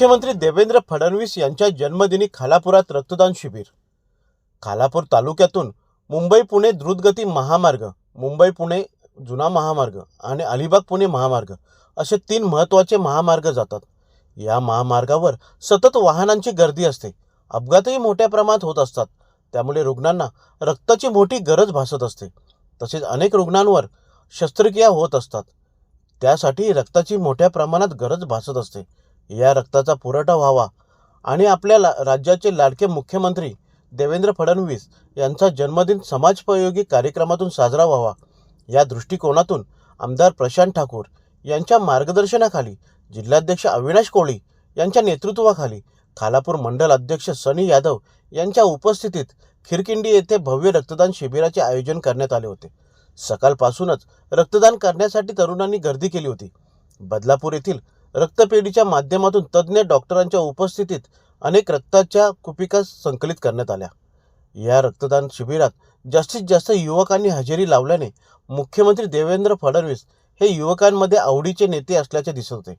मुख्यमंत्री देवेंद्र फडणवीस यांच्या जन्मदिनी खालापुरात रक्तदान शिबिर. खालापूर तालुक्यातून मुंबई पुणे द्रुतगती महामार्ग मुंबई पुणे जुना महामार्ग आणि अलिबाग पुणे महामार्ग असे तीन महत्त्वाचे महामार्ग जातात. या महामार्गावर सतत वाहनांची गर्दी असते. अपघातही मोठ्या प्रमाणात होत असतात. त्यामुळे रुग्णांना रक्ताची मोठी गरज भासत असते. तसेच अनेक रुग्णांवर शस्त्रक्रिया होत असतात. त्यासाठी रक्ताची मोठ्या प्रमाणात गरज भासत असते. या रक्ताचा पुरवठा व्हावा आणि आपल्या ला राज्याचे लाडके मुख्यमंत्री देवेंद्र फडणवीस यांचा जन्मदिन समाजपयोगी कार्यक्रमातून साजरा व्हावा. या दृष्टिकोनातून आमदार प्रशांत ठाकूर यांच्या मार्गदर्शनाखाली जिल्हाध्यक्ष अविनाश कोळी यांच्या नेतृत्वाखाली खालापूर मंडल अध्यक्ष सनी यादव यांच्या उपस्थितीत खिरकिंडी येथे भव्य रक्तदान शिबिराचे आयोजन करण्यात आले होते. सकाळपासूनच रक्तदान करण्यासाठी तरुणांनी गर्दी केली होती. बदलापूर येथील रक्तपेढीच्या माध्यमातून तज्ज्ञ डॉक्टरांच्या उपस्थितीत अनेक रक्ताच्या कुपिका संकलित करण्यात आल्या. या रक्तदान शिबिरात जास्तीत जास्त युवकांनी हजेरी लावल्याने मुख्यमंत्री देवेंद्र फडणवीस हे युवकांमध्ये आवडीचे नेते असल्याचे दिसत होते.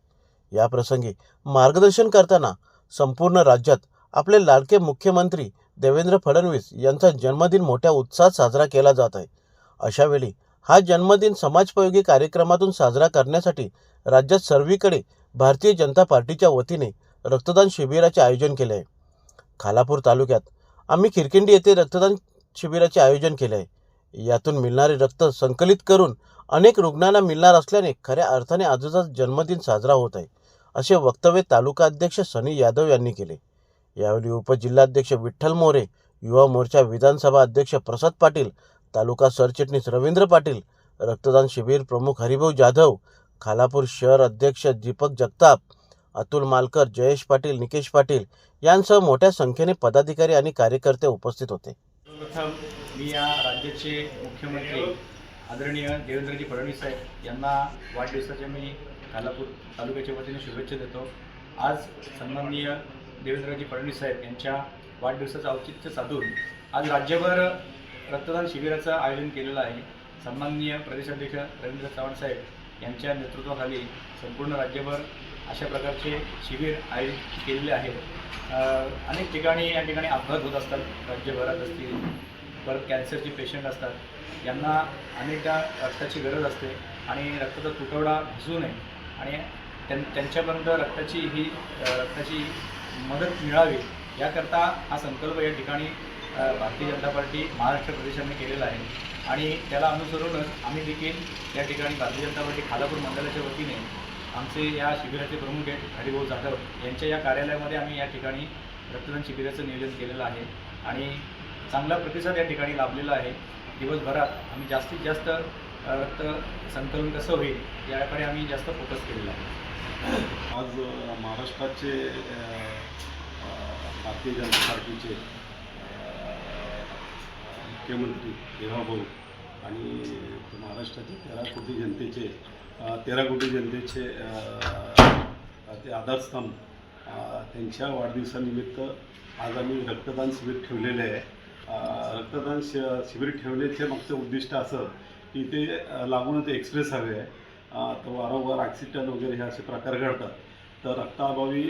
या प्रसंगी मार्गदर्शन करताना संपूर्ण राज्यात आपले लाडके मुख्यमंत्री देवेंद्र फडणवीस यांचा जन्मदिन मोठ्या उत्साहात साजरा केला जात आहे. अशावेळी हा जन्मदिन समाजपयोगी कार्यक्रमातून साजरा करण्यासाठी राज्यात सर्वीकडे भारतीय जनता पार्टीच्या वतीने रक्तदान शिबिराचे आयोजन केले आहे. खालापूर तालुक्यात आम्ही खिरकिंडी येथे रक्तदान शिबिराचे आयोजन केले आहे. यातून मिळणारे रक्त संकलित करून अनेक रुग्णांना मिळणार असल्याने खऱ्या अर्थाने आजचा जन्मदिन साजरा होत आहे असे वक्तव्य तालुका अध्यक्ष सनी यादव यांनी केले. यावेळी उपजिल्हाध्यक्ष विठ्ठल मोरे युवा मोर्चा विधानसभा अध्यक्ष प्रसाद पाटील तालुका सरचिटणीस रवींद्र पाटील रक्तदान शिबिर प्रमुख हरिभाऊ जाधव खालापूर शहर अध्यक्ष दीपक जगताप अतुल मालकर जयेश पाटील निकेश पाटील यांसह मोठ्या संख्येने पदाधिकारी आणि कार्यकर्ते उपस्थित होते. प्रथम मी या राज्याचे मुख्यमंत्री आदरणीय देवेंद्रजी फडणवीस साहेब यांना वाढदिवसाच्या मी खालापूर तालुक्याच्या वतीने शुभेच्छा देतो. आज सन्माननीय देवेंद्रजी फडणवीस साहेब यांच्या वाढदिवसाचं औचित्य साधून आज राज्यभर रक्तदान शिबिराचं आयोजन केलेलं आहे. सन्माननीय प्रदेशाध्यक्ष रवींद्र चव्हाण साहेब यांच्या नेतृत्वाखाली संपूर्ण राज्यभर अशा प्रकारचे शिबिर आयोजित केलेले आहेत. अनेक ठिकाणी या ठिकाणी अपघात होत असतात. राज्यभरात असतील परत कॅन्सरचे पेशंट असतात. यांना अनेकदा रक्ताची गरज असते आणि रक्ताचा तुटवडा भासू नये आणि त्यां त्यांच्यापर्यंत रक्ताची ही रक्ताची मदत मिळावी याकरता हा संकल्प या ठिकाणी भारतीय जनता पार्टी महाराष्ट्र प्रदेशाने केलेला आहे. आणि त्याला अनुसरूनच आम्ही देखील या ठिकाणी भारतीय जनता पार्टी खालापूर मंडळाच्या वतीने आमचे या शिबिराचे प्रमुख आहेत हरिभाऊ जाधव. यांच्या या कार्यालयामध्ये आम्ही या ठिकाणी रक्तदान शिबिराचं नियोजन केलेलं आहे. आणि चांगला प्रतिसाद या ठिकाणी लाभलेला आहे. दिवसभरात आम्ही जास्तीत जास्त रक्त संकलन कसं होईल याकडे आम्ही जास्त फोकस केलेला आहे. आज महाराष्ट्राचे भारतीय जनता पार्टीचे मुख्यमंत्री देवाभाऊ आणि महाराष्ट्राचे तेरा कोटी जनतेचे तेरा कोटी जनतेचे ते आधारस्तंभ त्यांच्या वाढदिवसानिमित्त आज आम्ही रक्तदान शिबिर ठेवलेले आहे. रक्तदान शि शिबिर ठेवण्याचे मागचं उद्दिष्ट असं की ते लागूनच एक्सप्रेस हवे आहे. तर वारंवार ॲक्सिडेंट वगैरे हे असे प्रकार घडतात. तर रक्ताअभावी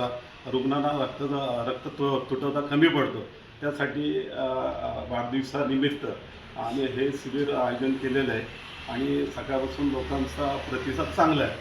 रक्त रुग्णांना रक्त रक्त तु तुटवता कमी पडतो. त्यासाठी वाढदिवसानिमित्त आम्ही हे शिबिर आयोजन केलेलं आहे आणि सकाळपासून लोकांचा प्रतिसाद चांगला आहे.